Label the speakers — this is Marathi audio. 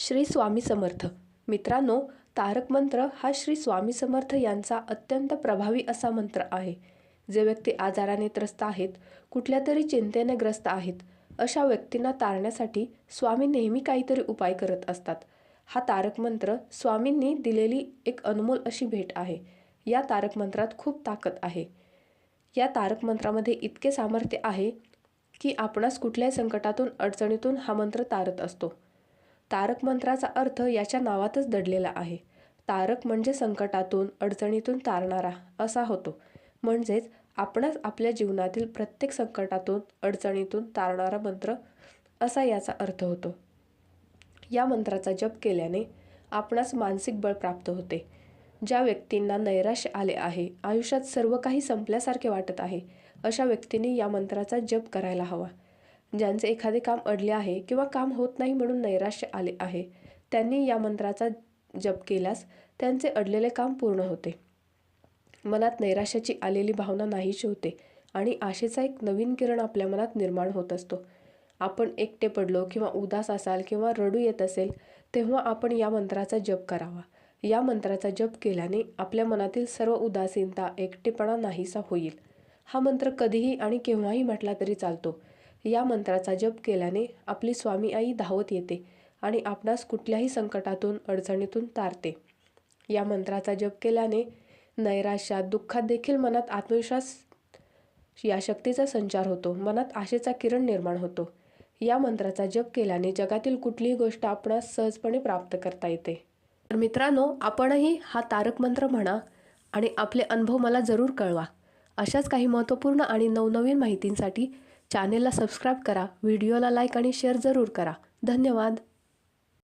Speaker 1: श्री स्वामी समर्थ. मित्रांनो तारक मंत्र हा श्री स्वामी समर्थ यांचा अत्यंत प्रभावी असा मंत्र आहे. जे व्यक्ती आजाराने त्रस्त आहेत कुठल्या तरी चिंतेने ग्रस्त आहेत अशा व्यक्तींना तारण्यासाठी स्वामी नेहमी काहीतरी उपाय करत असतात. हा तारक मंत्र स्वामींनी दिलेली एक अनमोल अशी भेट आहे. या तारक मंत्रात खूप ताकद आहे. या तारक मंत्रामध्ये इतके सामर्थ्य आहे की आपणास कुठल्याही संकटातून अडचणीतून हा मंत्र तारत असतो. तारक मंत्राचा अर्थ याच्या नावातच दडलेला आहे. तारक म्हणजे संकटातून अडचणीतून तारणारा असा होतो. म्हणजेच आपणास आपल्या जीवनातील प्रत्येक संकटातून अडचणीतून तारणारा मंत्र असा याचा अर्थ होतो. या मंत्राचा जप केल्याने आपणास मानसिक बळ प्राप्त होते. ज्या व्यक्तींना नैराश्य आले आहे आयुष्यात सर्व काही संपल्यासारखे वाटत आहे अशा व्यक्तींनी या मंत्राचा जप करायला हवा. ज्यांचे एखादे काम अडले आहे किंवा काम होत नाही म्हणून नैराश्य आले आहे त्यांनी या मंत्राचा जप केल्यास त्यांचे अडलेले काम पूर्ण होते. मनात नैराश्याची आलेली भावना नाहीशी होते आणि आशेचा एक नवीन किरण आपल्या मनात निर्माण होत असतो. आपण एकटे पडलो किंवा उदास असाल किंवा रडू येत असेल तेव्हा आपण या मंत्राचा जप करावा. या मंत्राचा जप केल्याने आपल्या मनातील सर्व उदासीनता एकटेपणा नाहीसा होईल. हा मंत्र कधीही आणि केव्हाही म्हटला तरी चालतो. या मंत्राचा जप केल्याने आपली स्वामी आई धावत येते आणि आपणास कुठल्याही संकटातून अडचणीतून तारते. या मंत्राचा जप केल्याने नैराश्यात दुःखात देखील मनात आत्मविश्वास या शक्तीचा संचार होतो. मनात आशेचा किरण निर्माण होतो. या मंत्राचा जप केल्याने जगातील कुठलीही गोष्ट आपणास सहजपणे प्राप्त करता येते. तर मित्रांनो आपणही हा तारक मंत्र म्हणा आणि आपले अनुभव मला जरूर कळवा. अशाच काही महत्त्वपूर्ण आणि नवनवीन माहितींसाठी चॅनेलला सबस्क्राईब करा व्हिडिओला लाईक आणि शेअर जरूर करा. धन्यवाद.